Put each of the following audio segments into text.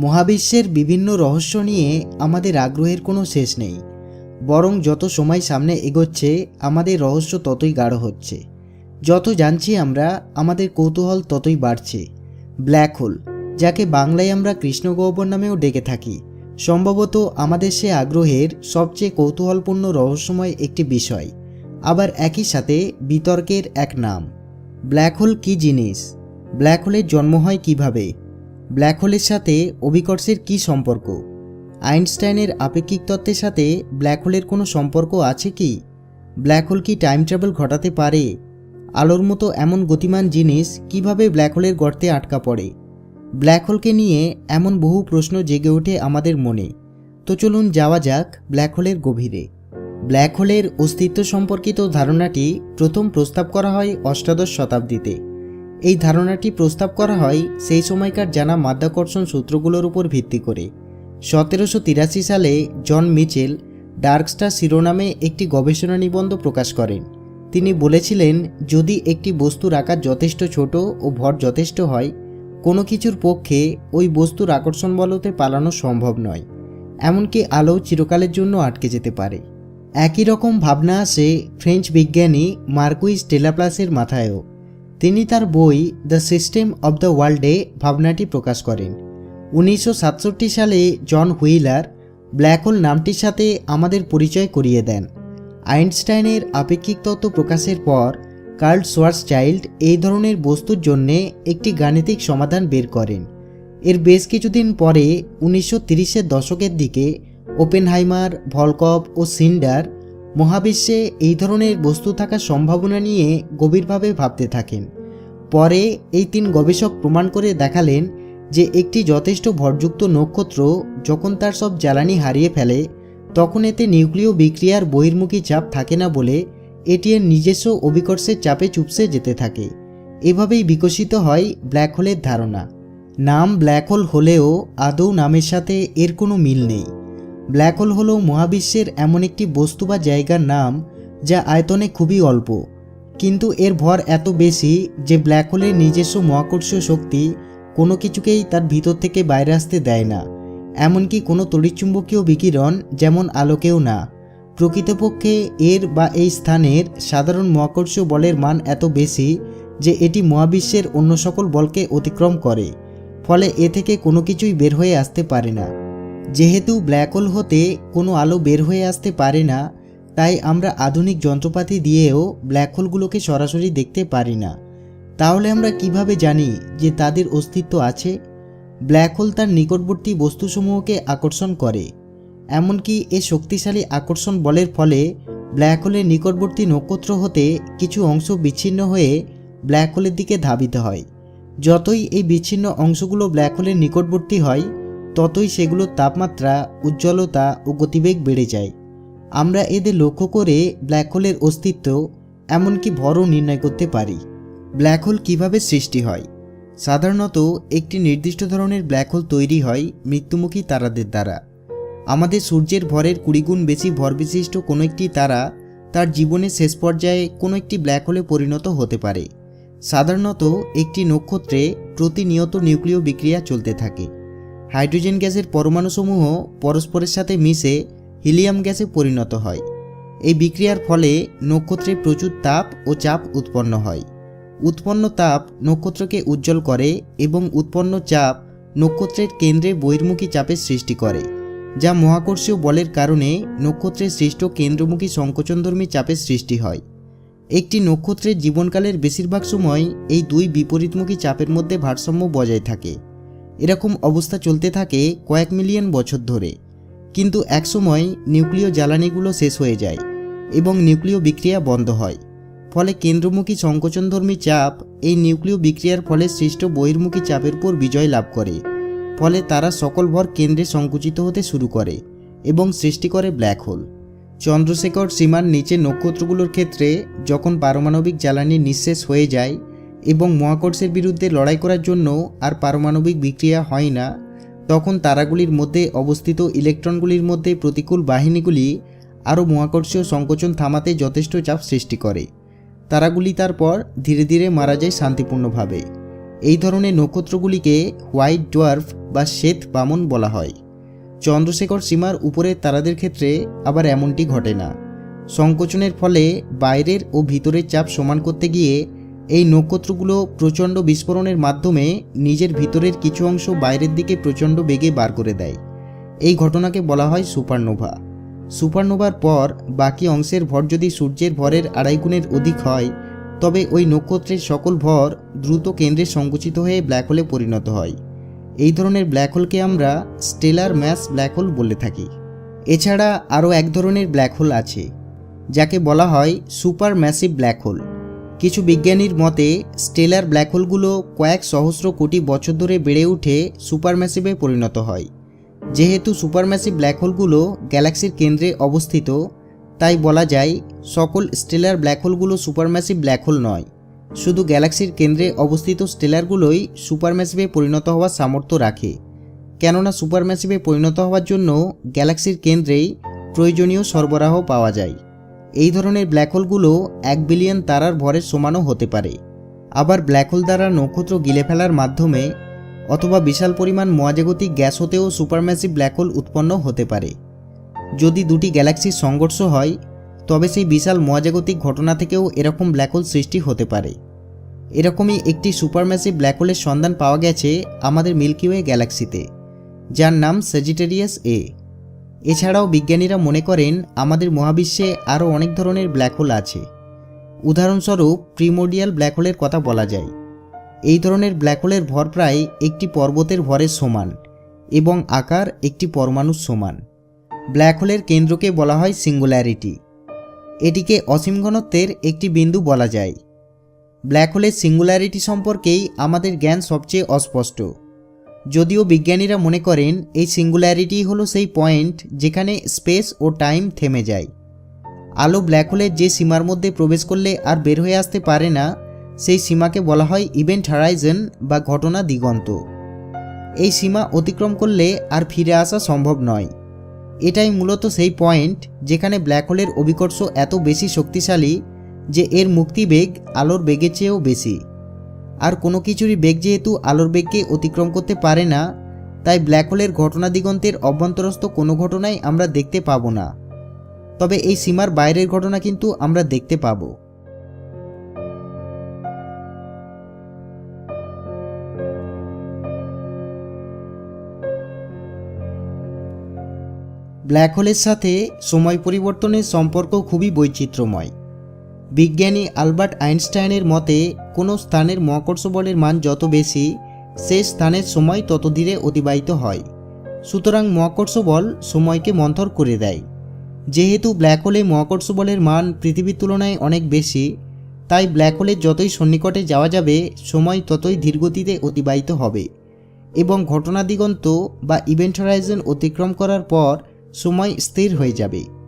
মহাবিশ্বের বিভিন্ন রহস্য নিয়ে আমাদের আগ্রহের কোনো শেষ নেই। বরং যত সময় সামনে এগোচ্ছে, আমাদের রহস্য ততই গাঢ় হচ্ছে। যত জানছি আমরা, আমাদের কৌতূহল ততই বাড়ছে। ব্ল্যাক হোল, যাকে বাংলায় আমরা কৃষ্ণগহ্বর নামেও ডেকে থাকি, সম্ভবত আমাদের সে আগ্রহের সবচেয়ে কৌতূহলপূর্ণ রহস্যময় একটি বিষয়। আবার একই সাথে বিতর্কের এক নাম। ব্ল্যাক হোল কী জিনিস? ব্ল্যাক হোলের জন্ম হয় কীভাবে? ব্ল্যাক হোলের সাথে অভিকর্ষের কী সম্পর্ক? আইনস্টাইনের আপেক্ষিক তত্ত্বের সাথে ব্ল্যাক হোলের কোনো সম্পর্ক আছে কি? ব্ল্যাক হোল কি টাইম ট্রাভেল ঘটাতে পারে? আলোর মতো এমন গতিমান জিনিস কীভাবে ব্ল্যাক হোলের গর্তে আটকা পড়ে? ব্ল্যাক হোলকে নিয়ে এমন বহু প্রশ্ন জেগে ওঠে আমাদের মনে। তো চলুন যাওয়া যাক ব্ল্যাক হোলের গভীরে। ব্ল্যাক হোলের অস্তিত্ব সম্পর্কিত ধারণাটি প্রথম প্রস্তাব করা হয় অষ্টাদশ শতাব্দীতে। এই ধারণাটি প্রস্তাব করা হয় সেই সময়কার জানা মাধ্যাকর্ষণ সূত্রগুলোর উপর ভিত্তি করে। সতেরোশো তিরাশি সালে জন মিচেল ডার্কস্টার শিরোনামে একটি গবেষণা নিবন্ধ প্রকাশ করেন। তিনি বলেছিলেন, যদি একটি বস্তুর আকার যথেষ্ট ছোট ও ভর যথেষ্ট হয়, কোনো কিছুর পক্ষে ওই বস্তুর আকর্ষণ বলতে পালানো সম্ভব নয়। এমনকি আলো চিরকালের জন্য আটকে যেতে পারে। একই রকম ভাবনা আসে ফ্রেঞ্চ বিজ্ঞানী মার্কুইস টেলাপ্লাসের মাথায়ও। তিনি তার বই দ্য সিস্টেম অব দ্য ওয়ার্ল্ডে ভাবনাটি প্রকাশ করেন। উনিশশো সাতষট্টি সালে জন হুইলার ব্ল্যাক হোল নামটির সাথে আমাদের পরিচয় করিয়ে দেন। আইনস্টাইনের আপেক্ষিক তত্ত্ব প্রকাশের পর কার্ল সোয়ার্স চাইল্ড এই ধরনের বস্তুর জন্যে একটি গাণিতিক সমাধান বের করেন। এর বেশ কিছুদিন পরে উনিশশো তিরিশের দশকের দিকে ওপেনহাইমার ভলকপ ও সিন্ডার মহাবিশ্বে এই ধরনের বস্তু থাকার সম্ভাবনা নিয়ে গভীরভাবে ভাবতে থাকেন। পরে এই তিন গবেষক প্রমাণ করে দেখালেন যে একটি যথেষ্ট ভরযুক্ত নক্ষত্র যখন তার সব জ্বালানি হারিয়ে ফেলে, তখন এতে নিউক্লিয় বিক্রিয়ার বহির্মুখী চাপ থাকে না বলে এটি এর নিজস্ব অভিকর্ষের চাপে চুপসে যেতে থাকে। এভাবেই বিকশিত হয় ব্ল্যাক হোলের ধারণা। নাম ব্ল্যাক হোল হলেও আদৌ নামের সাথে এর কোনো মিল নেই। ব্ল্যাক হোল হলো মহাবিশ্বের এমন একটি বস্তু বা জায়গার নাম, যা আয়তনে খুবই অল্প। কিন্তু এর ভর এত বেশি যে ব্ল্যাক হোলের নিজস্ব মহাকর্ষীয় শক্তি কোনো কিছুকেই তার ভিতর থেকে বাইরে আসতে দেয় না। এমনকি কোনো তড়িৎচুম্বকীয় বিকিরণ যেমন আলোকেও না। প্রকৃতপক্ষে এর বা এই স্থানের সাধারণ মহাকর্ষ বলের মান এত বেশি যে এটি মহাবিশ্বের অন্য সকল বলকে অতিক্রম করে, ফলে এ থেকে কোনো কিছুই বের হয়ে আসতে পারে না। যেহেতু ব্ল্যাক হোল হতে কোনো আলো বের হয়ে আসতে পারে না, তাই আমরা আধুনিক যন্ত্রপাতি দিয়েও ব্ল্যাক হোলগুলোকে সরাসরি দেখতে পারি না। তাহলে আমরা কীভাবে জানি যে তাদের অস্তিত্ব আছে? ব্ল্যাক হোল তার নিকটবর্তী বস্তুসমূহকে আকর্ষণ করে। এমনকি এ শক্তিশালী আকর্ষণ বলের ফলে ব্ল্যাক হোলের নিকটবর্তী নক্ষত্র হতে কিছু অংশ বিচ্ছিন্ন হয়ে ব্ল্যাক হোলের দিকে ধাবিত হয়। যতই এই বিচ্ছিন্ন অংশগুলো ব্ল্যাক হোলের নিকটবর্তী হয় ততই সেগুলোর তাপমাত্রা, উজ্জ্বলতা ও গতিবেগ বেড়ে যায়। আমরা এদের লক্ষ্য করে ব্ল্যাক হোলের অস্তিত্ব, এমনকি ভরও নির্ণয় করতে পারি। ব্ল্যাক হোল কীভাবে সৃষ্টি হয়? সাধারণত একটি নির্দিষ্ট ধরনের ব্ল্যাক হোল তৈরি হয় মৃত্যুমুখী তারাদের দ্বারা। আমাদের সূর্যের ভরের কুড়ি গুণ বেশি ভর বিশিষ্ট কোনো একটি তারা তার জীবনের শেষ পর্যায়ে কোনো একটি ব্ল্যাক হোলে পরিণত হতে পারে। সাধারণত একটি নক্ষত্রে প্রতিনিয়ত নিউক্লিয় বিক্রিয়া চলতে থাকে। হাইড্রোজেন গ্যাসের পরমাণুসমূহ পরস্পরের সাথে মিশে হিলিয়াম গ্যাসে পরিণত হয়। এই বিক্রিয়ার ফলে নক্ষত্রে প্রচুর তাপ ও চাপ উৎপন্ন হয়। উৎপন্ন তাপ নক্ষত্রকে উজ্জ্বল করে এবং উৎপন্ন চাপ নক্ষত্রের কেন্দ্রে বহির্মুখী চাপের সৃষ্টি করে, যা মহাকর্ষীয় বলের কারণে নক্ষত্রের সৃষ্ট কেন্দ্রমুখী সংকোচনধর্মী চাপের সৃষ্টি হয়। একটি নক্ষত্রের জীবনকালের বেশিরভাগ সময় এই দুই বিপরীতমুখী চাপের মধ্যে ভারসাম্য বজায় থাকে। এরকম অবস্থা চলতে থাকে কয়েক মিলিয়ন বছর ধরে। কিন্তু একসময় নিউক্লিয় জ্বালানিগুলো শেষ হয়ে যায় এবং নিউক্লিয় বিক্রিয়া বন্ধ হয়। ফলে কেন্দ্রমুখী সংকোচনধর্মী চাপ এই নিউক্লিয় বিক্রিয়ার ফলে সৃষ্ট বহির্মুখী চাপের উপর বিজয় লাভ করে। ফলে তারা সকল ভর কেন্দ্রে সংকুচিত হতে শুরু করে এবং সৃষ্টি করে ব্ল্যাক হোল। চন্দ্রশেখর সীমার নিচে নক্ষত্রগুলোর ক্ষেত্রে যখন পারমাণবিক জ্বালানি নিঃশেষ হয়ে যায় এবং মহাকর্ষের বিরুদ্ধে লড়াই করার জন্য আর পারমাণবিক বিক্রিয়া হয় না, তখন তারাগুলির মধ্যে অবস্থিত ইলেকট্রনগুলির মধ্যে প্রতিকূল বাহিনীগুলি আরও মহাকর্ষীয় সংকোচন থামাতে যথেষ্ট চাপ সৃষ্টি করে। তারাগুলি তারপর ধীরে ধীরে মারা যায় শান্তিপূর্ণভাবে। এই ধরনের নক্ষত্রগুলিকে হোয়াইট ডোয়ার্ফ বা শ্বেত বামন বলা হয়। চন্দ্রশেখর সীমার উপরের তারাদের ক্ষেত্রে আবার এমনটি ঘটে না। সংকোচনের ফলে বাইরের ও ভিতরের চাপ সমান করতে গিয়ে এই নক্ষত্রগুলো প্রচণ্ড বিস্ফোরণের মাধ্যমে নিজের ভিতরের কিছু অংশ বাইরের দিকে প্রচণ্ড বেগে বার করে দেয়। এই ঘটনাকে বলা হয় সুপারনোভা। সুপারনোভার পর বাকি অংশের ভর যদি সূর্যের ভরের আড়াই গুণের অধিক হয়, তবে ওই নক্ষত্রের সকল ভর দ্রুত কেন্দ্রে সংকুচিত হয়ে ব্ল্যাক হোলে পরিণত হয়। এই ধরনের ব্ল্যাক হোলকে আমরা স্টেলার ম্যাস ব্ল্যাক হোল বলে থাকি। এছাড়া আরও এক ধরনের ব্ল্যাক হোল আছে, যাকে বলা হয় সুপার ম্যাসিভ ব্ল্যাক হোল। কিছু বিজ্ঞানীর মতে, স্টেলার ব্ল্যাক হোলগুলো কয়েক সহস্র কোটি বছর ধরে বেড়ে উঠে সুপার ম্যাসিভে পরিণত হয়। যেহেতু সুপারম্যাসিভ ব্ল্যাক হোলগুলো গ্যালাক্সির কেন্দ্রে অবস্থিত, তাই বলা যায় সকল স্টেলার ব্ল্যাক হোলগুলো সুপারম্যাসিভ ব্ল্যাক হোল নয়। শুধু গ্যালাক্সির কেন্দ্রে অবস্থিত স্টেলারগুলোই সুপারম্যাসিভে পরিণত হওয়ার সামর্থ্য রাখে। কেননা সুপারম্যাসিভে পরিণত হওয়ার জন্য গ্যালাক্সির কেন্দ্রেই প্রয়োজনীয় সরবরাহ পাওয়া যায়। এই ধরনের ব্ল্যাক হোলগুলো এক বিলিয়ন তারার ভরের সমানও হতে পারে। আবার ব্ল্যাক হোল দ্বারা নক্ষত্র গিলে ফেলার মাধ্যমে অথবা বিশাল পরিমাণ মহাজাগতিক গ্যাস হতেও সুপারম্যাসিভ ব্ল্যাক হোল উৎপন্ন হতে পারে। যদি দুটি গ্যালাক্সির সংঘর্ষ হয়, তবে সেই বিশাল মহাজাগতিক ঘটনা থেকেও এরকম ব্ল্যাক হোল সৃষ্টি হতে পারে। এরকমই একটি সুপারম্যাসিভ ব্ল্যাক হোলের সন্ধান পাওয়া গেছে আমাদের মিল্কিওয়ে গ্যালাক্সিতে, যার নাম সেজিটেরিয়াস এ এছাড়াও বিজ্ঞানীরা মনে করেন, আমাদের মহাবিশ্বে আরও অনেক ধরনের ব্ল্যাক হোল আছে। উদাহরণস্বরূপ প্রিমোডিয়াল ব্ল্যাক হোলের কথা বলা যায়। এই ধরনের ব্ল্যাক হোলের ভর প্রায় একটি পর্বতের ভরের সমান এবং আকার একটি পরমাণুর সমান। ব্ল্যাক হোলের কেন্দ্রকে বলা হয় সিঙ্গুল্যারিটি এটিকে অসীম ঘনত্বের একটি বিন্দু বলা যায়। ব্ল্যাক হোলের সিঙ্গুল্যারিটি সম্পর্কেই আমাদের জ্ঞান সবচেয়ে অস্পষ্ট। যদিও বিজ্ঞানীরা মনে করেন, এই সিঙ্গুল্যারিটি হলো সেই পয়েন্ট যেখানে স্পেস ও টাইম থেমে যায়। আলো ব্ল্যাক হোলের যে সীমার মধ্যে প্রবেশ করলে আর বের হয়ে আসতে পারে না, সেই সীমাকে বলা হয় ইভেন্ট হারাইজন বা ঘটনা দিগন্ত। এই সীমা অতিক্রম করলে আর ফিরে আসা সম্ভব নয়। এটাই মূলত সেই পয়েন্ট যেখানে ব্ল্যাক হোলের অভিকর্ষ এত বেশি শক্তিশালী যে এর মুক্তিবেগ আলোর বেগের চেয়েও বেশি। আর কোনো কিছুরই বেগ যেহেতু আলোর বেগকে অতিক্রম করতে পারে না, তাই ব্ল্যাক হোলের ঘটনা দিগন্তের অভ্যন্তরস্থ কোনো ঘটনাই আমরা দেখতে পাবো না। তবে এই সীমার বাইরের ঘটনা কিন্তু আমরা দেখতে পাবো। ব্ল্যাক হোলের সাথে সময় পরিবর্তনের সম্পর্ক খুবই বৈচিত্র্যময়। বিজ্ঞানী আলবার্ট আইনস্টাইনের মতে, কোনো স্থানের মহাকর্ষ বলের মান যত বেশি, সে স্থানের সময় তত ধীরে অতিবাহিত হয়। সুতরাং মহাকর্ষ বল সময়কে মন্থর করে দেয়। যেহেতু ব্ল্যাক হোলে মহাকর্ষ বলের মান পৃথিবীর তুলনায় অনেক বেশি, তাই ব্ল্যাক হোলের যতই সন্নিকটে যাওয়া যাবে, সময় ততই ধীরগতিতে অতিবাহিত হবে এবং ঘটনা দিগন্ত বা ইভেন্ট হরাইজন অতিক্রম করার পর সময় স্থির হয়ে যাবে।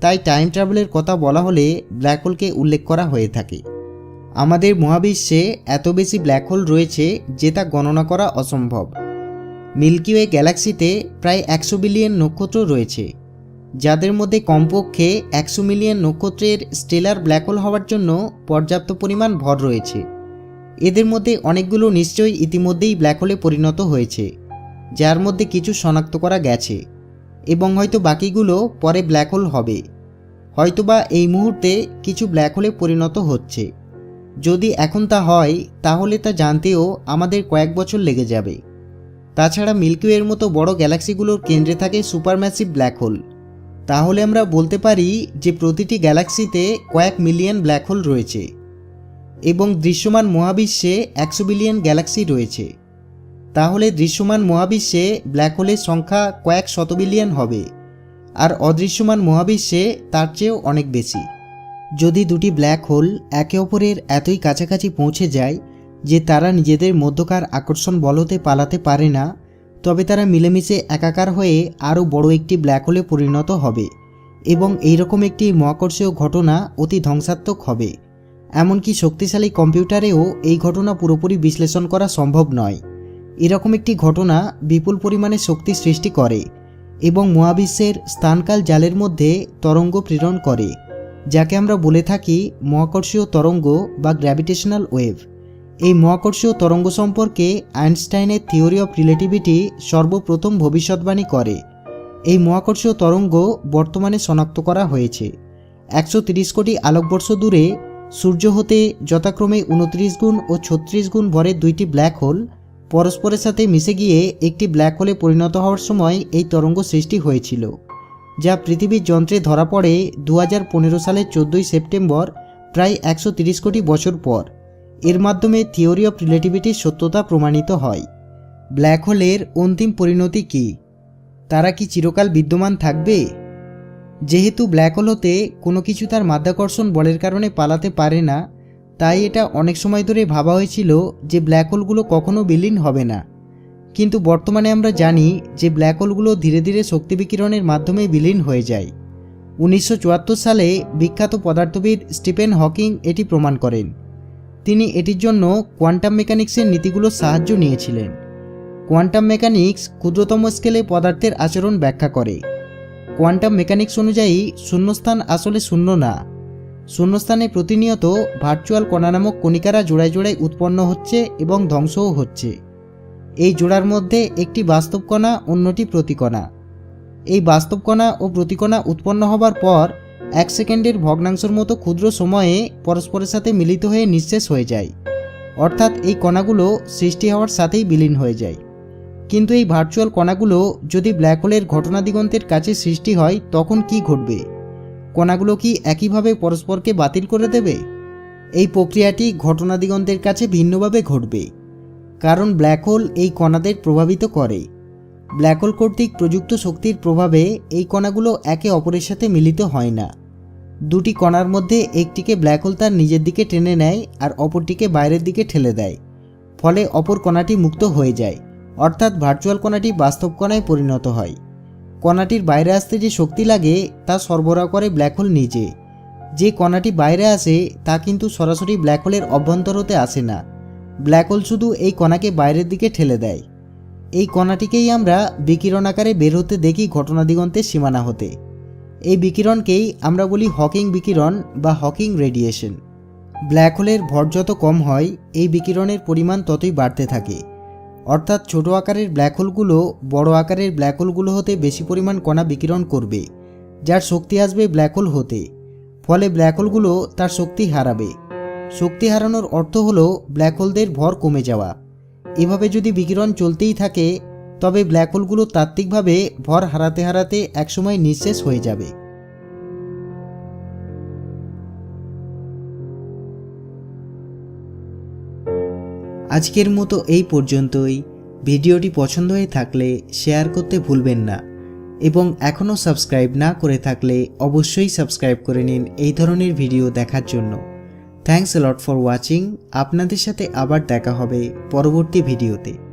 তাই টাইম ট্রাভেলের কথা বলা হলে ব্ল্যাক হোলকে উল্লেখ করা হয়ে থাকে। আমাদের মহাবিশ্বে এত বেশি ব্ল্যাক হোল রয়েছে যে তা গণনা করা অসম্ভব। মিল্কিওয়ে গ্যালাক্সিতে প্রায় একশো বিলিয়ন নক্ষত্র রয়েছে, যাদের মধ্যে কমপক্ষে একশো মিলিয়ন নক্ষত্রের স্টেলার ব্ল্যাক হোল হওয়ার জন্য পর্যাপ্ত পরিমাণ ভর রয়েছে। এদের মধ্যে অনেকগুলো নিশ্চয়ই ইতিমধ্যেই ব্ল্যাক হোলে পরিণত হয়েছে, যার মধ্যে কিছু শনাক্ত করা গেছে। এবং হয়তো বাকিগুলো পরে ব্ল্যাক হোল হবে। হয়তোবা এই মুহূর্তে কিছু ব্ল্যাক হোলে পরিণত হচ্ছে। যদি এখন তা হয়, তাহলে তা জানতেও আমাদের কয়েক বছর লেগে যাবে। তাছাড়া মিল্কিওয়ের মতো বড় গ্যালাক্সিগুলোর কেন্দ্রে থাকে সুপারম্যাসিভ ব্ল্যাক হোল তাহলে আমরা বলতে পারি যে প্রতিটি গ্যালাক্সিতে কয়েক মিলিয়ন ব্ল্যাক হোল রয়েছে। এবং দৃশ্যমান মহাবিশ্বে একশো বিলিয়ন গ্যালাক্সি রয়েছে। তাহলে দৃশ্যমান মহাবিশ্বে ব্ল্যাক হোলের সংখ্যা কয়েক শত বিলিয়ন হবে। আর অদৃশ্যমান মহাবিশ্বে তার চেয়েও অনেক বেশি। যদি দুটি ব্ল্যাক হোল একে অপরের এতই কাছাকাছি পৌঁছে যায় যে তারা নিজেদের মধ্যকার আকর্ষণ বলতে পালাতে পারে না, তবে তারা মিলেমিশে একাকার হয়ে আরও বড় একটি ব্ল্যাক হোলে পরিণত হবে এবং এইরকম একটি মহাকর্ষীয় ঘটনা অতি ধ্বংসাত্মক হবে। এমনকি শক্তিশালী কম্পিউটারেও এই ঘটনা পুরোপুরি বিশ্লেষণ করা সম্ভব নয়। এরকম একটি ঘটনা বিপুল পরিমাণে শক্তি সৃষ্টি করে এবং মহাবিশ্বের স্থানকাল জালের মধ্যে তরঙ্গ প্রেরণ করে, যাকে আমরা বলে থাকি মহাকর্ষীয় তরঙ্গ বা গ্র্যাভিটেশনাল ওয়েভ এই মহাকর্ষীয় তরঙ্গ সম্পর্কে আইনস্টাইনের থিওরি অফ রিলেটিভিটি সর্বপ্রথম ভবিষ্যৎবাণী করে। এই মহাকর্ষীয় তরঙ্গ বর্তমানে শনাক্ত করা হয়েছে। একশো কোটি আলোকবর্ষ দূরে সূর্য হতে যথাক্রমে উনত্রিশ গুণ ও ছত্রিশ গুণ ভরের দুইটি ব্ল্যাক হোল পরস্পরের সাথে মিশে গিয়ে একটি ব্ল্যাক হোলে পরিণত হওয়ার সময় এই তরঙ্গ সৃষ্টি হয়েছিল, যা পৃথিবীর যন্ত্রে ধরা পড়ে দু হাজার পনেরো সালের চোদ্দোই সেপ্টেম্বর, প্রায় একশো কোটি বছর পর। এর মাধ্যমে থিওরি অফ রিলেটিভিটির সত্যতা প্রমাণিত হয়। ব্ল্যাক হোলের অন্তিম পরিণতি কি? তারা কি চিরকাল বিদ্যমান থাকবে? যেহেতু ব্ল্যাক হোল হতে কোনো কিছু তার মাধ্যাকর্ষণ বলের কারণে পালাতে পারে না তাই এটা অনেক সময় ধরে ভাবা হয়েছিল যে ব্ল্যাক হোলগুলো কখনো বিলীন হবে না। কিন্তু বর্তমানে আমরা জানি যে ব্ল্যাক হোলগুলো ধীরে ধীরে শক্তি বিকিরণের মাধ্যমে বিলীন হয়ে যায়। উনিশশো চুয়াত্তর সালে বিখ্যাত পদার্থবিদ স্টিফেন হকিং এটি প্রমাণ করেন। তিনি এটির জন্য কোয়ান্টাম মেকানিক্সের নীতিগুলোর সাহায্য নিয়েছিলেন। কোয়ান্টাম মেকানিক্স ক্ষুদ্রতম স্কেলে পদার্থের আচরণ ব্যাখ্যা করে। কোয়ান্টাম মেকানিক্স অনুযায়ী শূন্যস্থান আসলে শূন্য না শূন্যস্থানে প্রতিনিয়ত ভার্চুয়াল কণা নামক কণিকারা জোড়ায় জোড়ায় উৎপন্ন হচ্ছে এবং ধ্বংসও হচ্ছে। এই জোড়ার মধ্যে একটি বাস্তব কণা, অন্যটি প্রতিকণা। এই বাস্তব কণা ও প্রতিকণা উৎপন্ন হবার পর এক সেকেন্ডের ভগ্নাংশের মতো ক্ষুদ্র সময়ে পরস্পরের সাথে মিলিত হয়ে নিঃশেষ হয়ে যায়। অর্থাৎ এই কণাগুলো সৃষ্টি হওয়ার সাথেই বিলীন হয়ে যায়। কিন্তু এই ভার্চুয়াল কণাগুলো যদি ব্ল্যাক হোলের ঘটনা দিগন্তের কাছে সৃষ্টি হয়, তখন কি ঘটবে? কণাগুলো কি একইভাবে পরস্পরকে বাতিল করে দেবে? এই প্রক্রিয়াটি ঘটনা দিগন্তের কাছে ভিন্নভাবে ঘটবে, কারণ ব্ল্যাক হোল এই কণাদের প্রভাবিত করে। ব্ল্যাক হোল কর্তৃক প্রযুক্ত শক্তির প্রভাবে এই কণাগুলো একে অপরের সাথে মিলিত হয় না। দুটি কণার মধ্যে একটিকে ব্ল্যাক হোল তার নিজের দিকে টেনে নেয় আর অপরটিকে বাইরের দিকে ঠেলে দেয়, ফলে অপর কণাটি মুক্ত হয়ে যায়, অর্থাৎ ভার্চুয়াল কণাটি বাস্তব কণায় পরিণত হয়। কণাটির বাইরে আসতে যে শক্তি লাগে তা সরবরাহ করে ব্ল্যাক হোল নিজে। যে কণাটি বাইরে আসে, তা কিন্তু সরাসরি ব্ল্যাক হোলের অভ্যন্তর হতে আসে না। ব্ল্যাক হোল শুধু এই কণাকে বাইরের দিকে ঠেলে দেয়। এই কণাটিকেই আমরা বিকিরণ আকারে বের হতে দেখি ঘটনা দিগন্তের সীমানা হতে। এই বিকিরণকেই আমরা বলি হকিং বিকিরণ বা হকিং রেডিয়েশন। ব্ল্যাক হোলের ভর যত কম হয়, এই বিকিরণের পরিমাণ ততই বাড়তে থাকে। অর্থাৎ ছোট আকারের ব্ল্যাক হোলগুলো বড় আকারের ব্ল্যাক হোলগুলো হতে বেশি পরিমাণ কণা বিকিরণ করবে, যার শক্তি আসবে ব্ল্যাক হোল হতে। ফলে ব্ল্যাক হোলগুলো তার শক্তি হারাবে। শক্তি হারানোর অর্থ হলো ব্ল্যাক হোলদের ভর কমে যাওয়া। এভাবে যদি বিকিরণ চলতেই থাকে, তবে ব্ল্যাক হোলগুলো তাত্ত্বিকভাবে ভর হারাতে হারাতে একসময় নিঃশেষ হয়ে যাবে। আজকের মতো এই পর্যন্তই। ভিডিওটি পছন্দ হয়ে থাকলে শেয়ার করতে ভুলবেন না। এবং এখনও সাবস্ক্রাইব না করে থাকলে অবশ্যই সাবস্ক্রাইব করে নিন এই ধরনের ভিডিও দেখার জন্য। Thanks lot for watching. আপনাদের সাথে আবার দেখা হবে পরবর্তী ভিডিওতে।